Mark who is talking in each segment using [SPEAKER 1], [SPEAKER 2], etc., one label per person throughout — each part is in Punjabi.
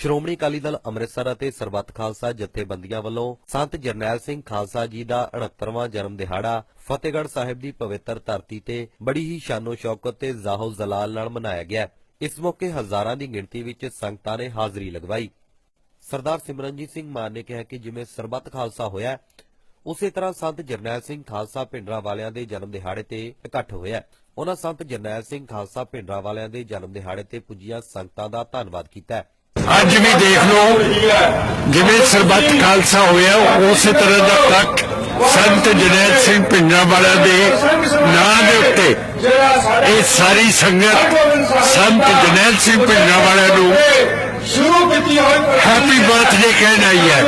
[SPEAKER 1] ਸ਼੍ਰੋਮਣੀ ਅਕਾਲੀ ਦਲ ਅੰਮ੍ਰਿਤਸਰ ਅਤੇ ਸਰਬੱਤ ਖਾਲਸਾ ਜਥੇਬੰਦੀਆਂ ਵੱਲੋਂ ਸੰਤ ਜਰਨੈਲ ਸਿੰਘ ਖਾਲਸਾ ਜੀ ਦਾ 69ਵਾਂ ਜਨਮ ਦਿਹਾੜਾ ਫਤਿਹਗੜ੍ਹ ਸਾਹਿਬ ਦੀ ਪਵਿੱਤਰ ਧਰਤੀ ਤੇ ਬੜੀ ਹੀ ਸ਼ਾਨੋ ਸ਼ੌਕਤ ਤੇ ਜ਼ਾਹੋ ਜ਼ਲਾਲ ਨਾਲ ਮਨਾਇਆ ਗਿਆ। ਇਸ ਮੌਕੇ ਹਜ਼ਾਰਾਂ ਦੀ ਗਿਣਤੀ ਵਿੱਚ ਸੰਗਤਾਂ ਨੇ ਹਾਜ਼ਰੀ ਲਗਵਾਈ। ਸਰਦਾਰ ਸਿਮਰਨਜੀਤ ਸਿੰਘ ਮਾਨ ਨੇ ਕਿਹਾ ਕਿ ਜਿਵੇਂ ਸਰਬੱਤ ਖਾਲਸਾ ਹੋਇਆ, ਉਸੇ ਤਰ੍ਹਾਂ ਸੰਤ ਜਰਨੈਲ ਸਿੰਘ ਖਾਲਸਾ ਭਿੰਡਰਾਂ ਵਾਲਿਆਂ ਦੇ ਜਨਮ ਦਿਹਾੜੇ ਤੇ ਇਕੱਠ ਹੋਇਆ। ਉਹਨਾਂ ਸੰਤ ਜਰਨੈਲ ਸਿੰਘ ਖਾਲਸਾ ਭਿੰਡਰਾਂ ਵਾਲਿਆਂ ਦੇ ਜਨਮ ਦਿਹਾੜੇ ਤੇ ਪੁੱਜੀਆਂ ਸੰਗਤਾਂ ਦਾ ਧੰਨਵਾਦ ਕੀਤਾ।
[SPEAKER 2] ਅੱਜ ਵੀ ਦੇਖ ਲਓ, ਜਿਵੇਂ ਸਰਬੱਤ ਖਾਲਸਾ ਹੋਇਆ, ਉਸੇ ਤਰ੍ਹਾਂ ਦਾ ਇਕੱਠ ਸੰਤ ਜਨੈਲ ਸਿੰਘ ਪਿੰਡਾਂ ਵਾਲਿਆਂ ਦੇ ਨਾਂ ਦੇ ਉੱਤੇ ਇਹ ਸਾਰੀ ਸੰਗਤ ਸੰਤ ਜਨੈਲ ਸਿੰਘ ਪਿੰਡਾਂ ਵਾਲਿਆਂ ਨੂੰ
[SPEAKER 3] ਸ਼ੁਰੂ ਕੀਤੀ ਹੋਈ
[SPEAKER 2] ਹੈਪੀ ਬਰਥਡੇ ਕਹਿਣ ਆਈ ਹੈ।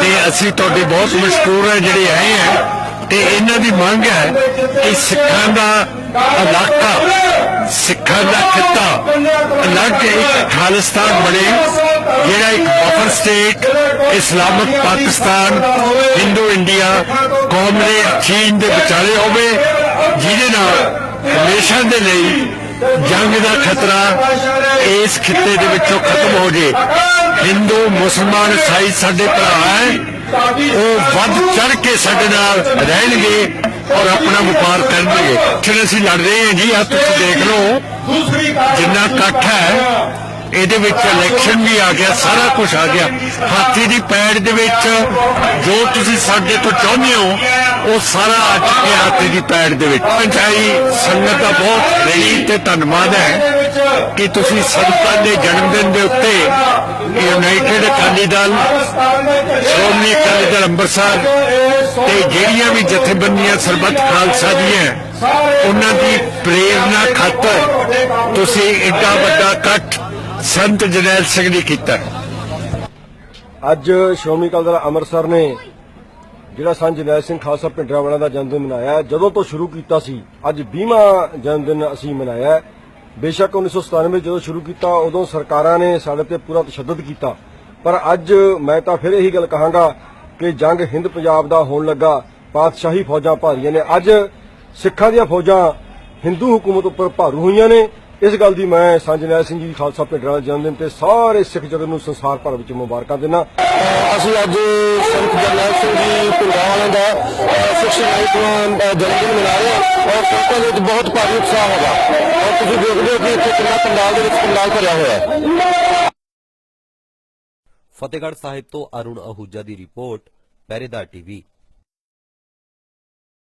[SPEAKER 2] ਤੇ ਅਸੀਂ ਤੁਹਾਡੇ ਬਹੁਤ ਮਸ਼ਕੂਰ ਹੈ, ਜਿਹੜੇ ਆਏ ਹੈ। ਤੇ ਇਹਨਾਂ ਦੀ ਮੰਗ ਹੈ ਕਿ ਸਿੱਖਾਂ ਦਾ ਇਲਾਕਾ ਸਿੱਖਾਂ ਦਾ ਖਿੱਤਾ। ਅਲੱਗ ਇੱਕ ਖਾਲਿਸਤਾਨ ਬਣੇ, ਜਿਹੜਾ ਇੱਕ buffer state Islamic Pakistan Hindu India ਕੌਮ ਦੇ ਚੀਨ ਦੇ ਵਿਚਾਲੇ ਹੋਵੇ, ਜਿਹਦੇ ਨਾਲ ਹਮੇਸ਼ਾ ਦੇ ਲਈ ਜੰਗ ਦਾ ਖਤਰਾ ਇਸ ਖਿੱਤੇ ਦੇ ਵਿੱਚੋਂ ਖਤਮ ਹੋ ਜੇ। ਹਿੰਦੂ ਮੁਸਲਮਾਨ, ਈਸਾਈ ਸਾਡੇ ਭਰਾ ਹੈ। ਉਹ ਵੱਧ ਚੜ ਕੇ ਸਾਡੇ ਨਾਲ ਰਹਿਣਗੇ ਔਰ ਆਪਣਾ ਵਪਾਰ ਕਰਨਗੇ। ਫਿਰ ਅਸੀਂ ਲੜ ਰਹੇ ਹਾਂ ਜੀ ਆ ਤੁਸੀਂ ਦੇਖ ਲਓ। ਜਿੰਨਾ ਇਕੱਠ ਹੈ, ਇਹਦੇ ਵਿੱਚ ਇਲੈਕਸ਼ਨ ਵੀ ਆ ਗਿਆ, ਸਾਰਾ ਕੁਝ ਆ ਗਿਆ। ਹਾਥੀ ਦੀ ਪੈੜ ਦੇ ਵਿੱਚ ਜੋ ਤੁਸੀਂ ਸਾਡੇ ਤੋਂ ਚਾਹੁੰਦੇ ਹੋ, ਉਹ ਸਾਰਾ ਆ ਚੁੱਕਿਆ ਹਾਥੀ ਦੀ ਪੈੜ ਦੇ ਵਿੱਚ। ਪੰਚਾਈ ਸੰਗਤ ਦਾ ਬਹੁਤ ਰਹੀ ਤੇ ਧੰਨਵਾਦ ਹੈ। ਕਿ ਤੁਸੀਂ ਸੰਤਾਂ ਦੇ ਜਨਮ ਦਿਨ ਦੇ ਉੱਤੇ ਯੂਨਾਈਟਿਡ ਅਕਾਲੀ ਦਲ, ਸ਼੍ਰੋਮਣੀ ਅਕਾਲੀ ਦਲ ਅੰਮ੍ਰਿਤਸਰ ਤੇ ਜਿਹੜੀਆਂ ਵੀ ਜਥੇਬੰਦੀਆਂ ਸਰਬੱਤ ਖਾਲਸਾ ਦੀਆਂ ਉਹਨਾਂ ਦੀ ਪ੍ਰੇਰਣਾ ਖਾਤਰ ਤੁਸੀਂ ਏਡਾ ਵੱਡਾ ਇਕੱਠ ਸੰਤ ਜਨੈਲ ਸਿੰਘ ਨੇ ਕੀਤਾ।
[SPEAKER 4] ਅੱਜ ਸ਼੍ਰੋਮਣੀ ਅਕਾਲੀ ਦਲ ਅੰਮ੍ਰਿਤਸਰ ਨੇ ਜਿਹੜਾ ਸੰਤ ਜਨੈਲ ਸਿੰਘ ਖਾਲਸਾ ਭਿੰਡਰਾਂ ਵਾਲਿਆਂ ਦਾ ਜਨਮ ਦਿਨ ਮਨਾਇਆ, ਜਦੋਂ ਤੋਂ ਸ਼ੁਰੂ ਕੀਤਾ ਸੀ, ਅੱਜ 20ਵਾਂ ਜਨਮ ਦਿਨ ਅਸੀਂ ਮਨਾਇਆ ਬੇਸ਼ੱਕ 1997 ਵਿੱਚ ਜਦੋਂ ਸ਼ੁਰੂ ਕੀਤਾ, ਉਦੋਂ ਸਰਕਾਰਾਂ ਨੇ ਸਾਡੇ ਤੇ ਪੂਰਾ ਤਸ਼ੱਦਦ ਕੀਤਾ। ਪਰ ਅੱਜ ਮੈਂ ਤਾਂ ਫਿਰ ਇਹੀ ਗੱਲ ਕਹਾਂਗਾ ਕਿ ਜੰਗ ਹਿੰਦ ਪੰਜਾਬ ਦਾ ਹੋਣ ਲੱਗਾ, ਪਾਤਸ਼ਾਹੀ ਫੌਜਾਂ ਭਾਰੀਆਂ ਨੇ। ਅੱਜ ਸਿੱਖਾਂ ਦੀਆਂ ਫੌਜਾਂ ਹਿੰਦੂ ਹਕੂਮਤ ਉੱਪਰ ਭਾਰੂ ਹੋਈਆਂ ਨੇ। ਇਸ ਗੱਲ ਦੀ ਮੈਂ ਸੰਤ ਸਿੰਘ ਜੀ, ਖਾਲਸਾ ਭਿੰਡਰਾਂ ਜਨਮ ਦਿਨ ਤੇ ਸਾਰੇ ਸਿੱਖ ਜਗਤ ਨੂੰ ਸੰਸਾਰ ਭਰ ਵਿੱਚ ਮੁਬਾਰਕਾਂ ਦਿੰਦਾ।
[SPEAKER 5] ਅਸੀਂ ਅੱਜ ਸੰਤ ਜਰਨੈਲ ਸਿੰਘ ਜੀ ਪਿੰਡਾਂ ਵਾਲਿਆਂ ਦਾ 69ਵਾਂ ਜਨਮ ਦਿਨ ਮਨਾ ਰਹੇ ਹਾਂ ਔਰ ਸੰਤਾਂ ਵਿੱਚ ਬਹੁਤ ਭਾਰੀ ਉਤਸ਼ਾਹ ਹੈਗਾ। ਔਰ ਤੁਸੀਂ ਦੇਖਦੇ ਹੋ ਕਿ ਇੱਥੇ ਕਿੰਨਾ ਪੰਡਾਲ ਦੇ ਵਿੱਚ ਪੰਡਾਲ ਭਰਿਆ ਹੋਇਆ ਹੈ।
[SPEAKER 1] ਫਤਿਹਗੜ੍ਹ ਸਾਹਿਬ ਤੋਂ ਅਰੁਣ ਅਹੂਜਾ ਦੀ ਰਿਪੋਰਟ ਪਹਿਰੇਦਾਰ ਟੀਵੀ।